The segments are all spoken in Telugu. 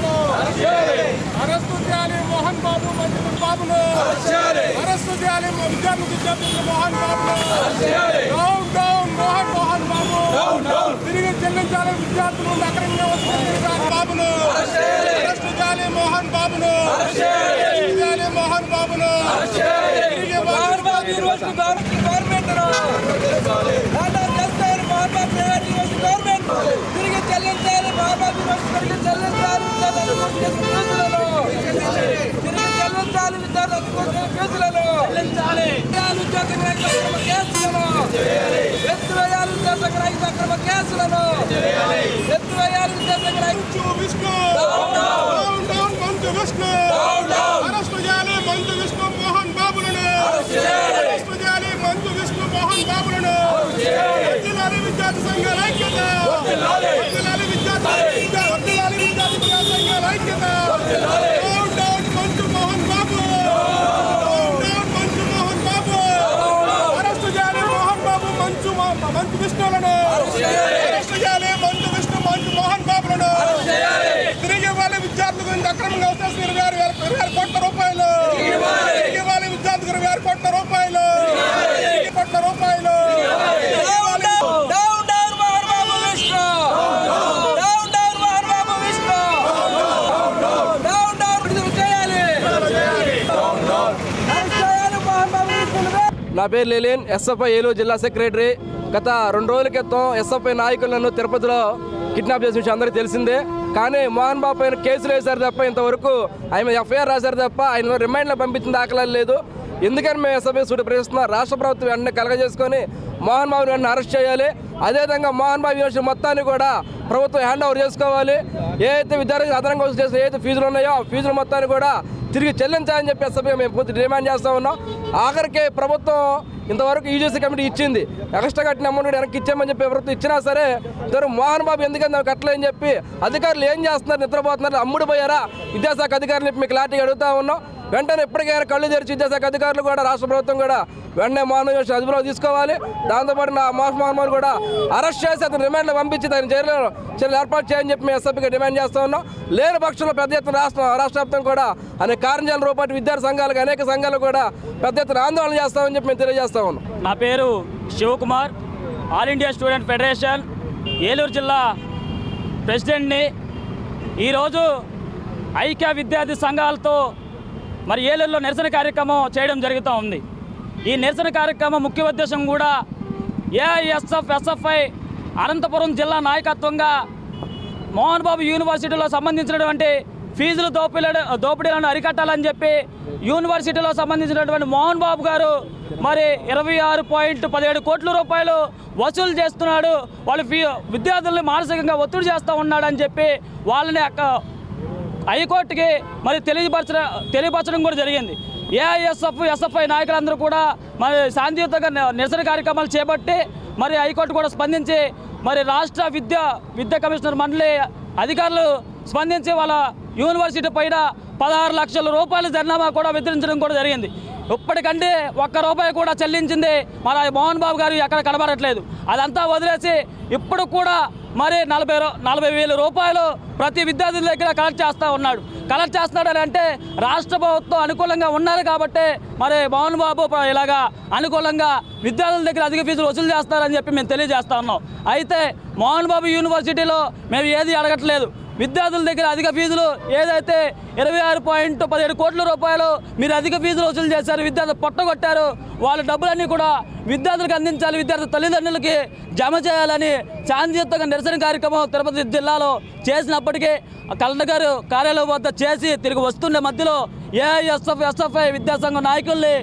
విష్ణును అరెస్టు చేయాలి మోహన్ బాబు మంచి బాబును అరెస్టు చేయాలి విద్యార్థి విద్యార్థులు మోహన్ బాబును డౌన్ డౌన్ మోహన్ మోహన్ బాబు. తిరిగి చెల్లించాలి విద్యార్థులు అక్రమంగా బాబును అరెస్టు చేయాలి మోహన్ బాబును అరెస్టు చేయాలి మోహన్ బాబును తిరిగి Mohan Babu university government government order చేస్తారు Mohan Babu private university government తిరిగి చెల్లించాలి మోహన్ బాబు యూనివర్సిటీ తిరిగి చెల్లించాలి విద్యార్థులకు చేసిన ఫీజులను తిరిగి చెల్లించాలి విద్యార్థులకు చేసిన ఫీజులను చెల్లించాలి విద్యార్థులకు అక్రమ కేసులను ఎత్తివేయాలి విద్యార్థులకు రైతు అక్రమ కేసులను ఎత్తివేయాలి విద్యార్థులకు రైతు Manchu Vishnu down down Manchu Vishnu arrest చేయాలి మంచు విష్ణు మోహన్ బాబులను అరెస్టు చేయాలి మంచు విష్ణు మోహన్ బాబులను వర్ధిల్లాలి విద్యార్థి సంఘాల ఐక్యత వర్ధిల్లాలి విద్యార్థి వర్ధిల్లాలి విద్యార్థి ప్రజా సంఘాల ఐక్యత డౌన్ డౌన్ మంచు మోహన్ బాబు డౌన్ డౌన్ మంచు మోహన్ బాబు అరెస్టు చేయాలి మోహన్ బాబు మంచు మా- అరెస్టు చేయాలి. మంచు విష్ణు మంచు మోహన్ బాబులను తిరిగి ఇవ్వాలి విద్యార్థులకు ఇంత అక్రమంగా వచ్చేసిన ఇరవై ఆరు వేల ఇరవై ఆరు కోట్ల రూపాయలు. తిరిగి ఇవ్వాలి విద్యార్థులకు ఇరవై ఆరు కోట్ల రూపాయలు. కోట్ల రూపాయలు. నా పేరు లేలేన్. ఎస్ఎఫ్ఐ ఏలూరు జిల్లా సెక్రటరీ. గత రెండు రోజుల క్రితం ఎస్ఎఫ్ఐ నాయకులను తిరుపతిలో కిడ్నాప్ చేసిన విషయం అందరికీ తెలిసిందే. కానీ మోహన్ బాబు పైన కేసులు వేశారు తప్ప ఇంతవరకు ఆయన ఎఫ్ఐఆర్ రాశారు తప్ప ఆయన రిమైండ్లో పంపించిన దాఖలాలు లేదు. ఎందుకని మేము ఎస్ఎఫ్ఐ సూటి ప్రశ్నిస్తున్నాం రాష్ట్ర ప్రభుత్వం వెంటనే కలగజేసుకొని మోహన్ బాబుని వెంటనే అరెస్ట్ చేయాలి. అదేవిధంగా మోహన్ బాబు యూనివర్సిటీ మొత్తాన్ని కూడా ప్రభుత్వం హ్యాండ్ ఓవర్ చేసుకోవాలి. ఏదైతే విద్యార్థులకు అదనంగా వసూలు చేసిన ఏదైతే ఫీజులు ఉన్నాయో ఆ ఫీజుల మొత్తాన్ని కూడా తిరిగి చెల్లించాలని చెప్పి ఎస్ఎఫ్ఐ మేము పూర్తి డిమాండ్ చేస్తూ ఉన్నాం. ఆఖరికి ప్రభుత్వం ఇంతవరకు యూజీసీ కమిటీ ఇచ్చింది. ఎక్స్ట్రా కట్టిన అమౌంట్ కూడా వెనక్కి ఇచ్చామని చెప్పి ప్రభుత్వం ఇచ్చినా సరే ఇద్దరు మోహన్ బాబు ఎందుకని దాన్ని కట్టలేని చెప్పి అధికారులు ఏం చేస్తున్నారు నిద్రపోతున్నారు అమ్ముడు పోయారా? విద్యాశాఖ అధికారులు చెప్పి మీకు క్లారిటీ అడుగుతా ఉన్నాం. వెంటనే ఇప్పటికైనా కళ్ళు తెరిచి విద్యాశాఖ అధికారులు కూడా రాష్ట్ర ప్రభుత్వం కూడా వెంటనే మానవ అదుపులో తీసుకోవాలి. దాంతోపాటు నా మోహన్ మోహన్ కూడా అరెస్ట్ చేసి అతను రిమాండ్లో పంపించి దాని చర్యలు చర్యలు ఏర్పాటు చేయని చెప్పి మేము ఎస్ఎఫ్గా డిమాండ్ చేస్తా ఉన్నాం. లేని పక్షంలో పెద్ద ఎత్తున రాష్ట్ర రాష్ట్ర వ్యాప్తం కూడా అనేక కార్యాలయాల రూపాటి విద్యార్థి సంఘాలకు అనేక సంఘాలు కూడా పెద్ద ఎత్తున ఆందోళన చేస్తామని చెప్పి మేము తెలియజేస్తా ఉన్నాం. నా పేరు Shivakumar all India student federation Eluru జిల్లా ప్రెసిడెంట్ని. ఈరోజు ఐక్య విద్యార్థి సంఘాలతో మరి ఏలూరులో నిరసన కార్యక్రమం చేయడం జరుగుతూ ఉంది. ఈ నిరసన కార్యక్రమం ముఖ్య ఉద్దేశం కూడా ఏఐఎస్ఎఫ్ ఎస్ఎఫ్ఐ అనంతపురం జిల్లా నాయకత్వంగా మోహన్ బాబు యూనివర్సిటీలో సంబంధించినటువంటి ఫీజులు దోపిడీ దోపిడీలను అరికట్టాలని చెప్పి యూనివర్సిటీలో సంబంధించినటువంటి మోహన్ బాబు గారు మరి ఇరవై ఆరు పాయింట్ పదిహేడు కోట్ల రూపాయలు వసూలు చేస్తున్నాడు. వాళ్ళు ఫీ విద్యార్థుల్ని మానసికంగా ఒత్తిడి చేస్తూ ఉన్నాడని చెప్పి వాళ్ళని హైకోర్టుకి మరి తెలియపరచడం తెలియపరచడం కూడా జరిగింది. ఏఐఎస్ఎఫ్ ఎస్ఎఫ్ఐ నాయకులందరూ కూడా మరి శాంతియుతంగా నిరసన కార్యక్రమాలు చేపట్టి మరి హైకోర్టు కూడా స్పందించి మరి రాష్ట్ర విద్యా విద్యా కమిషనర్ మండలి అధికారులు స్పందించి వాళ్ళ యూనివర్సిటీ పైన పదహారు లక్షల రూపాయల జరినామా కూడా విధించడం కూడా జరిగింది. ఇప్పటికంటే ఒక్క రూపాయి కూడా చెల్లించింది మన మోహన్ బాబు గారు ఎక్కడ కనబడట్లేదు. అదంతా వదిలేసి ఇప్పుడు కూడా మరి నలభై నలభై వేల రూపాయలు ప్రతి విద్యార్థుల దగ్గర కలెక్ట్ చేస్తూ ఉన్నాడు. కలెక్ట్ చేస్తున్నాడు అంటే రాష్ట్ర ప్రభుత్వం అనుకూలంగా ఉన్నారు కాబట్టి మరి మోహన్ బాబు ఇలాగా అనుకూలంగా విద్యార్థుల దగ్గర అధిక ఫీజులు వసూలు చేస్తారని చెప్పి మేము తెలియజేస్తా ఉన్నాం. అయితే మోహన్ బాబు యూనివర్సిటీలో మేము ఏది అడగట్లేదు. విద్యార్థుల దగ్గర అధిక ఫీజులు ఏదైతే ఇరవై ఆరు పాయింట్ పదిహేడు కోట్ల రూపాయలు మీరు అధిక ఫీజులు వసూలు చేశారు విద్యార్థులు పొట్టగొట్టారు వాళ్ళ డబ్బులన్నీ కూడా విద్యార్థులకు అందించాలి విద్యార్థుల తల్లిదండ్రులకి జమ చేయాలని శాంతియుతంగా నిరసన కార్యక్రమం తిరుపతి జిల్లాలో చేసినప్పటికీ కలెక్టర్ గారు కార్యాలయం వద్ద చేసి తిరిగి వస్తున్న మధ్యలో ఏఐఎస్ఎఫ్ ఎస్ఎఫ్ఐ విద్యాసంఘం నాయకుల్ని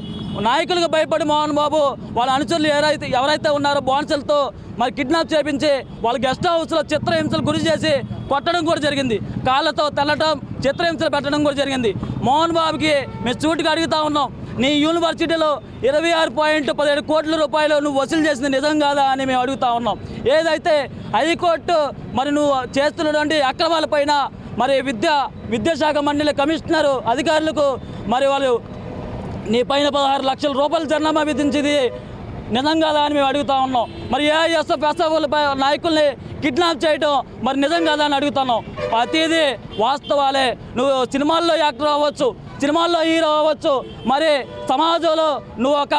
నాయకులకు భయపడి మోహన్ బాబు వాళ్ళ అనుచరులు ఎవరైతే ఎవరైతే ఉన్నారో బాన్సులతో మరి కిడ్నాప్ చేపించి వాళ్ళ గెస్ట్ హౌస్లో చిత్రహింసలు గురి చేసి కొట్టడం కూడా జరిగింది. కాళ్ళతో తెల్లటం చిత్రహింసలు పెట్టడం కూడా జరిగింది. మోహన్ బాబుకి మేము సూటిగా అడుగుతా ఉన్నాం నీ యూనివర్సిటీలో ఇరవై ఆరు పాయింట్ పదిహేడు కోట్ల రూపాయలు నువ్వు వసూలు చేసింది నిజం కాదా? అని మేము అడుగుతా ఉన్నాం. ఏదైతే హైకోర్టు మరి నువ్వు చేస్తున్నటువంటి అక్రమాలపైన మరి విద్య విద్యాశాఖ మండలి కమిషనర్ అధికారులకు మరి వాళ్ళు నీ పైన పదహారు లక్షల రూపాయలు జరినామా విధించింది. నిజం కాదా అని మేము అడుగుతా ఉన్నాం. మరి ఏఐఎస్ఎఫ్ ఎస్ఎఫ్ల నాయకుల్ని కిడ్నాప్ చేయడం మరి నిజం కాదా అని అడుగుతున్నాం ప్రతిదీ వాస్తవాలే. నువ్వు సినిమాల్లో యాక్టర్ అవ్వచ్చు సినిమాల్లో హీరో అవ్వచ్చు. మరి సమాజంలో నువ్వు ఒక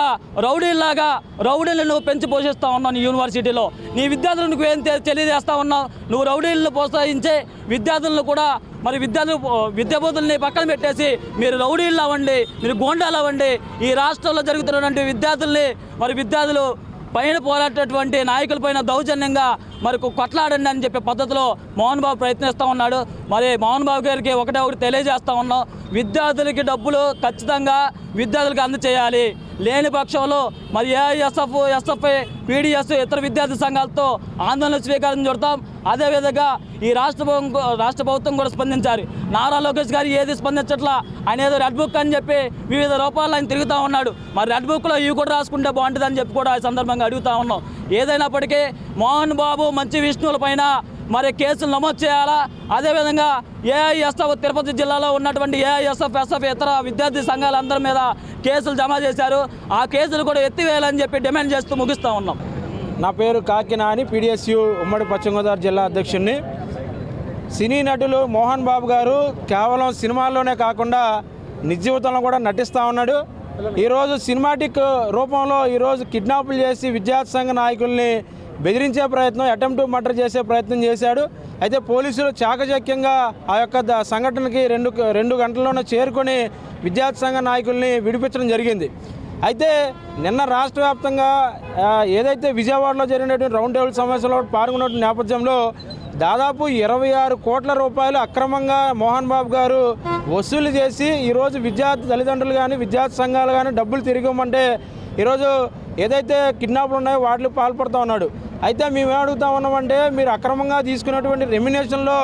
రౌడీలాగా రౌడీలను నువ్వు పెంచి పోషిస్తూ ఉన్నావు నీ యూనివర్సిటీలో. నీ విద్యార్థులకు నువ్వు ఏం తెలియజేస్తూ ఉన్నావు? నువ్వు రౌడీలను ప్రోత్సహించే విద్యార్థులను కూడా మరి విద్యార్థులు విద్యాబోధుల్ని పక్కన పెట్టేసి మీరు రౌడీలు అవ్వండి మీరు గోండాలు అవ్వండి ఈ రాష్ట్రంలో జరుగుతున్నటువంటి విద్యార్థుల్ని మరి విద్యార్థులు పైన పోరాటటువంటి నాయకులపైన దౌర్జన్యంగా మరి కొట్లాడండి అని చెప్పే పద్ధతిలో మోహన్ బాబు ప్రయత్నిస్తూ ఉన్నాడు. మరి మోహన్ బాబు గారికి ఒకటే ఒకటి తెలియజేస్తూ ఉన్నాం. విద్యార్థులకి డబ్బులు ఖచ్చితంగా విద్యార్థులకు అందచేయాలి. లేని పక్షంలో మరి ఏఎస్ఎఫ్ ఎస్ఎఫ్ఐ పీడిఎస్ ఇతర విద్యార్థి సంఘాలతో ఆందోళన స్వీకారం చూడతాం. అదేవిధంగా ఈ రాష్ట్ర ప్రభుత్వం రాష్ట్ర ప్రభుత్వం కూడా స్పందించారు. నారా లోకేష్ గారు ఏది స్పందించట్లా ఆయన ఏదో రెడ్ బుక్ అని చెప్పి వివిధ రూపాల్లో ఆయన తిరుగుతూ ఉన్నాడు. మరి రెడ్ బుక్లో ఇవి కూడా రాసుకుంటే బాగుంటుందని చెప్పి కూడా ఈ సందర్భంగా అడుగుతా ఉన్నాం. ఏదైనప్పటికీ మోహన్ బాబు మంచి విష్ణువుల పైన మరి కేసులు నమోదు చేయాలా? అదేవిధంగా ఏఐఎస్ఎఫ్ తిరుపతి జిల్లాలో ఉన్నటువంటి ఏఐఎస్ఎఫ్ ఎస్ఎఫ్ ఇతర విద్యార్థి సంఘాలందరి మీద కేసులు జమ చేశారు. ఆ కేసులు కూడా ఎత్తివేయాలని చెప్పి డిమాండ్ చేస్తూ ముగిస్తూ ఉన్నాం. నా పేరు కాకినాని పీడిఎస్యు ఉమ్మడి పశ్చిమ గోదావరి జిల్లా అధ్యక్షుడిని సినీ నటులు మోహన్ బాబు గారు కేవలం సినిమాల్లోనే కాకుండా నిజీవితంలో కూడా నటిస్తూ ఉన్నాడు. ఈరోజు సినిమాటిక్ రూపంలో ఈరోజు కిడ్నాపులు చేసి విద్యార్థి సంఘ నాయకుల్ని బెదిరించే ప్రయత్నం అటెంప్ట్ మర్డర్ చేసే ప్రయత్నం చేశాడు. అయితే పోలీసులు చాకచక్యంగా ఆ యొక్క సంఘటనకి రెండు రెండు గంటల్లోనే చేరుకొని విద్యార్థి సంఘ నాయకుల్ని విడిపించడం జరిగింది. అయితే నిన్న రాష్ట్ర వ్యాప్తంగా ఏదైతే విజయవాడలో జరిగినటువంటి రౌండ్ టేబుల్ సమావేశంలో పాల్గొన్న నేపథ్యంలో దాదాపు ఇరవై ఆరు కోట్ల రూపాయలు అక్రమంగా మోహన్ బాబు గారు వసూలు చేసి ఈరోజు విద్యార్థి తల్లిదండ్రులు కానీ విద్యార్థి సంఘాలు కానీ డబ్బులు తిరిగి ఇవ్వమంటే ఈరోజు ఏదైతే కిడ్నాప్లు ఉన్నాయో వాటికి పాల్పడుతూ ఉన్నాడు. అయితే మేము ఏం అడుగుతా ఉన్నామంటే మీరు అక్రమంగా తీసుకున్నటువంటి రెమ్యునేషన్లో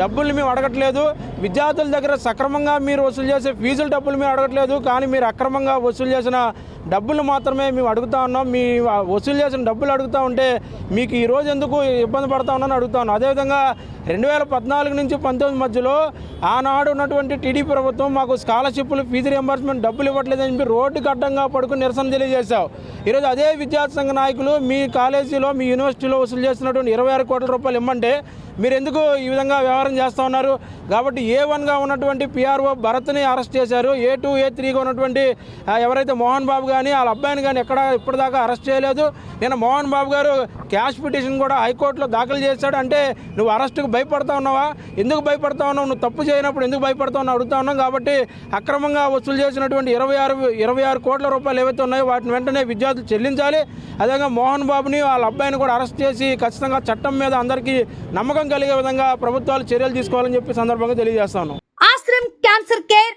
డబ్బులు మేము అడగట్లేదు. విద్యార్థుల దగ్గర సక్రమంగా మీరు వసూలు చేసే ఫీజుల డబ్బులు మేము అడగట్లేదు. కానీ మీరు అక్రమంగా వసూలు చేసిన డబ్బులు మాత్రమే మేము అడుగుతా ఉన్నాం. మీ వసూలు చేసిన డబ్బులు అడుగుతా ఉంటే మీకు ఈ రోజు ఎందుకు ఇబ్బంది పడతా ఉన్నాను అడుగుతా ఉన్నాను అదేవిధంగా రెండు వేల పద్నాలుగు నుంచి పంతొమ్మిది మధ్యలో ఆనాడు ఉన్నటువంటి టీడీపీ ప్రభుత్వం మాకు స్కాలర్షిప్లు ఫీజు రియంబర్స్మెంట్ డబ్బులు ఇవ్వట్లేదని చెప్పి రోడ్డు అడ్డంగా పడుకుని నిరసన తెలియజేశావు. ఈరోజు అదే విద్యార్థి సంఘ నాయకులు మీ కాలేజీలో మీ యూనివర్సిటీలో వసూలు చేస్తున్నటువంటి ఇరవై ఆరు కోట్ల రూపాయలు ఇమ్మంటే మీరు ఎందుకు ఈ విధంగా వ్యవహారం చేస్తూ ఉన్నారు? కాబట్టి ఏ వన్గా ఉన్నటువంటి పిఆర్ఓ భరత్ని అరెస్ట్ చేశారు. ఏ టూ ఏ త్రీగా ఉన్నటువంటి ఎవరైతే మోహన్ బాబు గారు కానీ వాళ్ళ అబ్బాయిని కానీ ఎక్కడ ఇప్పటిదాకా అరెస్ట్ చేయలేదు. నేను మోహన్ బాబు గారు క్యాష్ పిటిషన్ కూడా హైకోర్టులో దాఖలు చేశాడు. అంటే నువ్వు అరెస్టుకు భయపడతా ఉన్నావా? ఎందుకు భయపడతా ఉన్నావు? నువ్వు తప్పు చేయనప్పుడు ఎందుకు భయపడతా ఉన్నావు? అడుగుతా ఉన్నావు కాబట్టి అక్రమంగా వసూలు చేసినటువంటి ఇరవై ఆరు ఇరవై ఆరు కోట్ల రూపాయలు ఏవైతే ఉన్నాయో వాటిని వెంటనే విద్యార్థులు చెల్లించాలి. అదేవిధంగా మోహన్ బాబుని వాళ్ళ అబ్బాయిని కూడా అరెస్ట్ చేసి ఖచ్చితంగా చట్టం మీద అందరికీ నమ్మకం కలిగే విధంగా ప్రభుత్వాలు చర్యలు తీసుకోవాలని చెప్పి సందర్భంగా తెలియజేస్తాను Ashram cancer care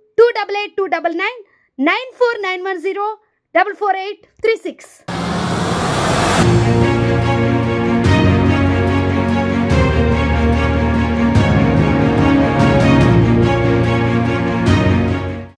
two double eight two double nine nine four nine one zero double four eight three six